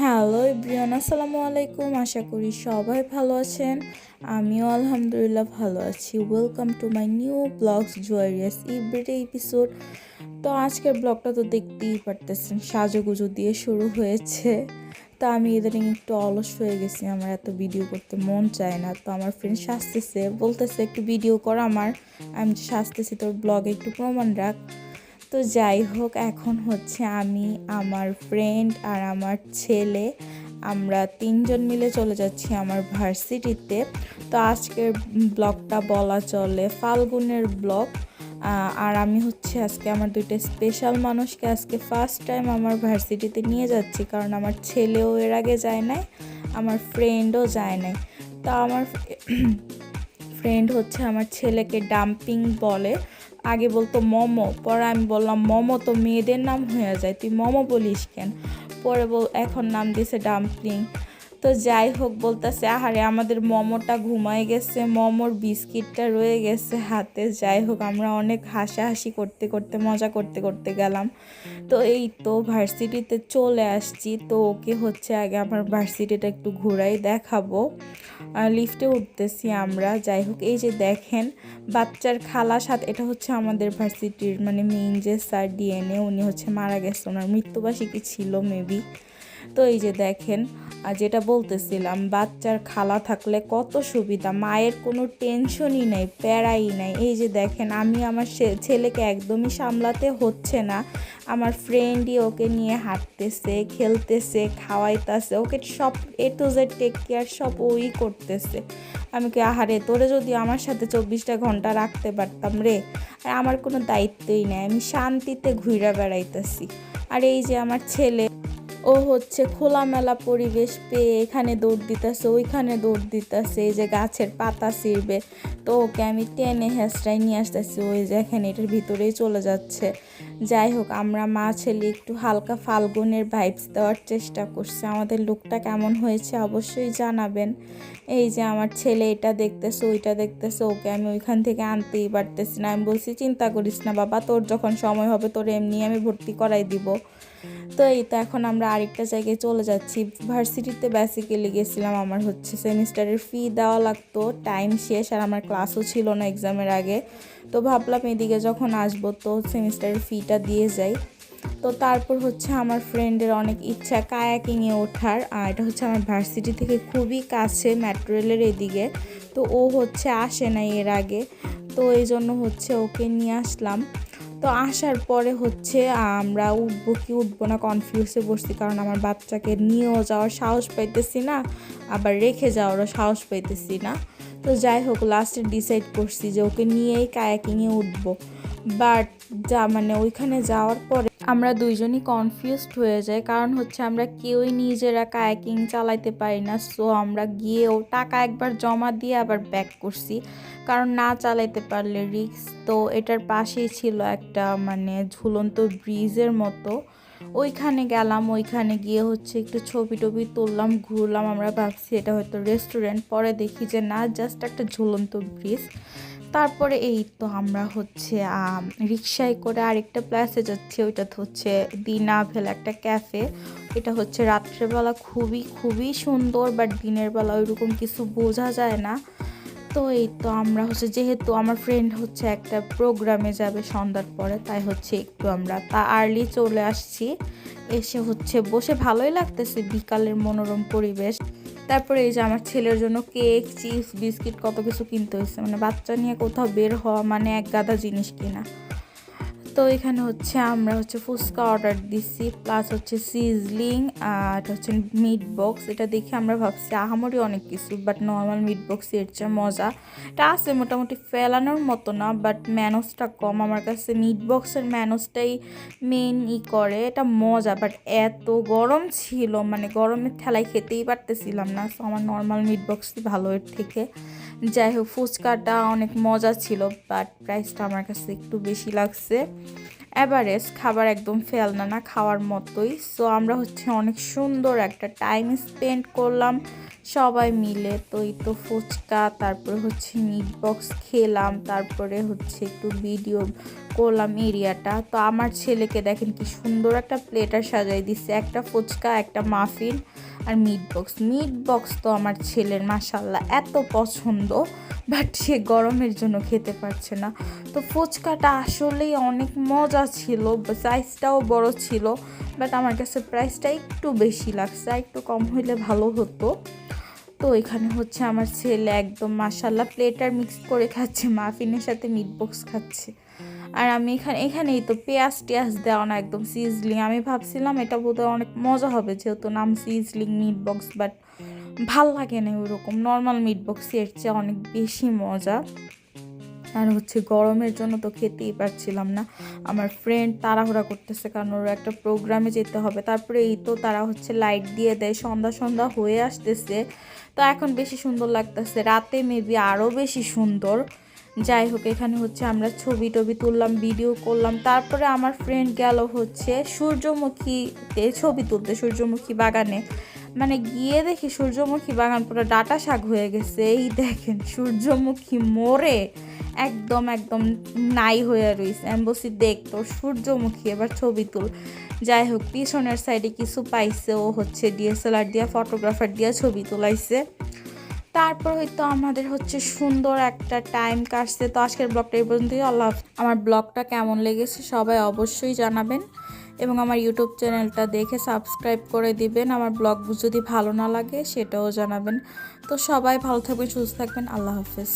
Hello ইব্রিয়ান আসসালামু আলাইকুম। আশা করি সবাই ভালো আছেন। আমিও আলহামদুলিল্লাহ ভালো আছি। Welcome to my new blogs জুয়ারিয়াস ইব্রিডে এপিসোড তো আজকের ব্লগটা তো দেখতেই পারতেছেন, সাজুগুজু দিয়ে শুরু হয়েছে। তো আমি ইদানিং একটু অলস হয়ে গেছি, আমার এত ভিডিও করতে মন চায় না। তো আমার ফ্রেন্ড সাজতেছে, বলতেছে, একটু ভিডিও কর আমার। আমি যে সাজতেছি তোর ব্লগে একটু প্রমাণ রাখ। তো যাই হোক, এখন হচ্ছে আমি, আমার ফ্রেন্ড আর আমার ছেলে, আমরা তিনজন মিলে চলে যাচ্ছি আমার ভার্সিটিতে। তো আজকের ব্লগটা বলা চলে ফাল্গুনের ব্লগ। আর আমি হচ্ছে আজকে আমার দুইটা স্পেশাল মানুষকে আজকে ফার্স্ট টাইম আমার ভার্সিটিতে নিয়ে যাচ্ছি, কারণ আমার ছেলেও এর আগে যায় নাই, আমার ফ্রেন্ডও যায় নাই। তো আমার ফ্রেন্ড হচ্ছে আমার ছেলেকে ডাম্পিং বলে। আগে বলতো মোমো, পরে আমি বললাম, মোমো তো মেয়েদের নাম হয়ে যায়, তুই মোমো বলিস কেন? পরে বল, এখন নাম দিয়েছে ডাম্পলিং। তো যাই হোক বলতেছে, আহারে, আমাদের মোমোটা ঘুমায় গেছে, মোমোর বিস্কিটটা রয়ে গেছে হাতে। যাই হোক, আমরা অনেক হাসাহাসি করতে করতে, মজা করতে করতে গেলাম। তো এই তো ভার্সিটিতে চলে আসছি। তো ওকে হচ্ছে আগে আমার ভার্সিটিটা একটু ঘুরাই দেখাবো। লিফটে উঠতেছি আমরা। যাই হোক, এই যে দেখেন, বাচ্চার খালা সাথে, এটা হচ্ছে আমাদের ভার্সিটির মানে মেইন যে স্যার ডিএনএ উনি হচ্ছে মারা গেছে। ওনার মৃত্যুবার্ষিকী ছিল মেবি তো এই যে দেখেন, আর যেটা বলতেছিলাম, বাচ্চার খালা থাকলে কত সুবিধা, মায়ের কোনো টেনশনই নেই, প্যারাই নাই। এই যে দেখেন, আমি আমার ছেলেকে একদমই সামলাতে হচ্ছে না। আমার ফ্রেন্ডই ওকে নিয়ে হাঁটতেছে, খেলতেছে, খাওয়াইতেছে, ওকে সব A to Z take care সব ওই করতেছে। আমি কি আহারে, তোরে যদি আমার সাথে চব্বিশটা ঘণ্টা রাখতে পারতাম রে, আর আমার কোনো দায়িত্বই নাই, আমি শান্তিতে ঘুরে বেড়াইতেছি। আর এই যে আমার ছেলে ও হচ্ছে খোলামেলা পরিবেশ পেয়ে এখানে দৌড় দিতেছে, ওইখানে দৌড় দিতেছে, এই যে গাছের পাতা ছিঁড়বে। তো ওকে আমি টেনে হেঁচড়াই নিয়ে আসতেছি, ওই যে এখানে এটার ভিতরেই চলে যাচ্ছে। যাই হোক, আমরা মা ছেলে একটু হালকা ফাল্গুনের ভাইবস দেওয়ার চেষ্টা করছি। আমাদের লুকটা কেমন হয়েছে অবশ্যই জানাবেন। এই যে আমার ছেলে এটা দেখতেছে, ওইটা দেখতেছে, ওকে আমি ওইখান থেকে আনতেই পারতেছি না। আমি বলছি, চিন্তা করিস না বাবা, তোর যখন সময় হবে তোর এমনি আমি ভর্তি করাই দিব। তো এই তো এখন আমরা আরেকটা জায়গায় চলে যাচ্ছি। ভার্সিটিতে বেসিক্যালি গেছিলাম আমার হচ্ছে সেমিস্টারের ফি দেওয়া লাগতো টাইম শেষ আর আমার ক্লাসও ছিল না এক্সামের আগে। তো ভাবলাম এদিকে যখন আসব তো সেমিস্টারের ফিটা দিয়ে যাই। তো তারপর হচ্ছে আমার ফ্রেন্ডের অনেক ইচ্ছা কায়াকিংয়ে ওঠার। আর এটা হচ্ছে আমার ভার্সিটি থেকে খুবই কাছে মেট্রো রেলের এদিকে। তো ও হচ্ছে আসে না এর আগে। তো এই জন্য হচ্ছে ওকে নিয়ে আসলাম। তো আসার পরে হচ্ছে আমরা উঠবো কি উঠবো না কনফিউজে বসছি কারণ আমার বাচ্চাকে নিয়েও যাওয়ার সাহস পাইতেছি না, আবার রেখে যাওয়ারও সাহস পাইতেছি না। তো যাই হোক লাস্টে ডিসাইড করছি যে ওকে নিয়েই কায়াকিংয়ে উঠবো। বাট যা মানে ওইখানে যাওয়ার পরে আমরা দুইজনই কনফিউজড হয়ে যাই। কারণ হচ্ছে আমরা কেউই নিজেরা কায়াকিং চালাইতে পারি না। সো আমরা গিয়েও টাকা একবার জমা দিয়ে আবার ব্যাক করছি। কারণ না চালাইতে পারলে রিক্স তো এটার পাশেই ছিল একটা মানে ঝুলন্ত ব্রিজের মতো। ওইখানে গেলাম, ওইখানে গিয়ে হচ্ছে একটু ছবি টবি তুললাম, ঘুরলাম। আমরা ভাবছি এটা হয়তো রেস্টুরেন্ট পরে দেখি যে না জাস্ট একটা ঝুলন্ত ব্রিজ। তারপরে এই তো আমরা হচ্ছে রিক্সায় করে আরেকটা প্লেসে যাচ্ছি ওইটা হচ্ছে দিনা দিনাভেল একটা ক্যাফে এটা হচ্ছে রাত্রেবেলা খুবই খুবই সুন্দর বাট দিনের বেলা ওইরকম কিছু বোঝা যায় না। তো এই তো আমরা হচ্ছে, যেহেতু আমার ফ্রেন্ড হচ্ছে একটা প্রোগ্রামে যাবে সন্ধ্যার পরে, তাই হচ্ছে একটু আমরা তা আর্লি চলে আসছি। এসে হচ্ছে বসে ভালোই লাগতেছে, বিকালের মনোরম পরিবেশ। তারপরে এই যে আমার ছেলের জন্য কেক চিপস বিস্কিট কত কিছু কিনতে হয়েছে মানে বাচ্চা নিয়ে কোথাও বের হওয়া মানে এক গাদা জিনিস কিনা। তো এখানে হচ্ছে আমরা হচ্ছে ফুচকা অর্ডার দিচ্ছি প্লাস হচ্ছে সিজলিং আর হচ্ছে মিট বক্স এটা দেখে আমরা ভাবছি, আহামরি অনেক কিছু বাট নর্মাল মিট বক্স এর চেয়ে মজা। এটা আছে মোটামুটি ফেলানোর মতো না বাট ম্যানোসটা কম। আমার কাছে মিট বক্সের ম্যানোসটাই মেন ই করে। এটা মজা বাট এত গরম ছিল মানে গরমের ঠেলায় খেতেই পারতেছিলাম না। সো আমার নর্মাল মিট বক্সই ভালো এর থেকে। যাই হোক, ফুচকাটা অনেক মজা ছিল বাট প্রাইসটা আমার কাছে একটু বেশি লাগছে। অ্যাভারেজ খাবার একদম ফেলনা না খাওয়ার মতোই। সো আমরা হচ্ছে অনেক সুন্দর একটা টাইম স্পেন্ড করলাম, সবাই মিলে। তো এই তো ফুচকা, তারপরে হচ্ছে মিট বক্স খেলাম, তারপরে হচ্ছে একটু ভিডিও করলাম এরিয়াটা। তো আমার ছেলেকে দেখেন কি সুন্দর একটা প্লেটার সাজাই দিচ্ছে একটা ফুচকা, একটা মাফিন আর মিট বক্স মিট বক্স তো আমার ছেলের মাসাল্লাহ এত পছন্দ বাট সে গরমের জন্য খেতে পারছে না। তো ফুচকাটা আসলেই অনেক মজা ছিল সাইজটাও বড় ছিল বাট আমার কাছে প্রাইসটা একটু বেশি লাগছে একটু কম হইলে ভালো হতো। তো এখানে হচ্ছে আমার ছেলে একদম মাসাল্লাহ প্লেটার মিক্স করে খাচ্ছে, মাফিনের সাথে মিট বক্স খাচ্ছে। আর আমি এখানে, এখানেই তো পেঁয়াজ টেয়াজ দেওয়া না একদম সিজলিং আমি ভাবছিলাম এটা বোধহয় অনেক মজা হবে, যেহেতু নাম সিজলিং মিট বক্স বাট ভালো লাগে না ওরকম। নর্মাল মিট বক্সের চেয়ে অনেক বেশি মজা। আর হচ্ছে গরমের জন্য তো খেতেই পারছিলাম না। আমার ফ্রেন্ড তাড়াহুড়া করতেছে, কারণ ওর একটা প্রোগ্রামে যেতে হবে। তারপরে এই তো তারা হচ্ছে লাইট দিয়ে দেয়, সন্ধ্যা সন্ধ্যা হয়ে আসতেছে। তো এখন বেশি সুন্দর লাগতেছে। রাতে মেবি আরও বেশি সুন্দর। যাই হোক, এখানে হচ্ছে আমরা ছবি টবি তুললাম ভিডিও করলাম, তারপরে আমার ফ্রেন্ড গেল হচ্ছে সূর্যমুখীতে ছবি তুলতে, সূর্যমুখী বাগানে। মানে গিয়ে দেখি সূর্যমুখী বাগান পুরো ডাটা শাক হয়ে গেছে, এই দেখেন সূর্যমুখী মরে একদম একদম নাই হয়ে রয়েছে আমি বলছি, দেখ সূর্যমুখী, এবার ছবি তুল। যাই হোক, পিছনের সাইডে কিছু পাইছে, ও হচ্ছে ডিএসএলআর দিয়া ফটোগ্রাফার দিয়ে ছবি তোলাইছে। তারপর হয়তো আমাদের হচ্ছে সুন্দর একটা টাইম কাটছে। তো আজকের ব্লগটা এই পর্যন্তই। আল্লাহ আমার ব্লগটা কেমন লেগেছে সবাই অবশ্যই জানাবেন এবং আমার ইউটিউব চ্যানেলটা দেখে সাবস্ক্রাইব করে দিবেন। আমার ব্লগ যদি ভালো না লাগে সেটাও জানাবেন। তো সবাই ভালো থাকবেন, সুস্থ থাকবেন। আল্লাহ হাফেজ।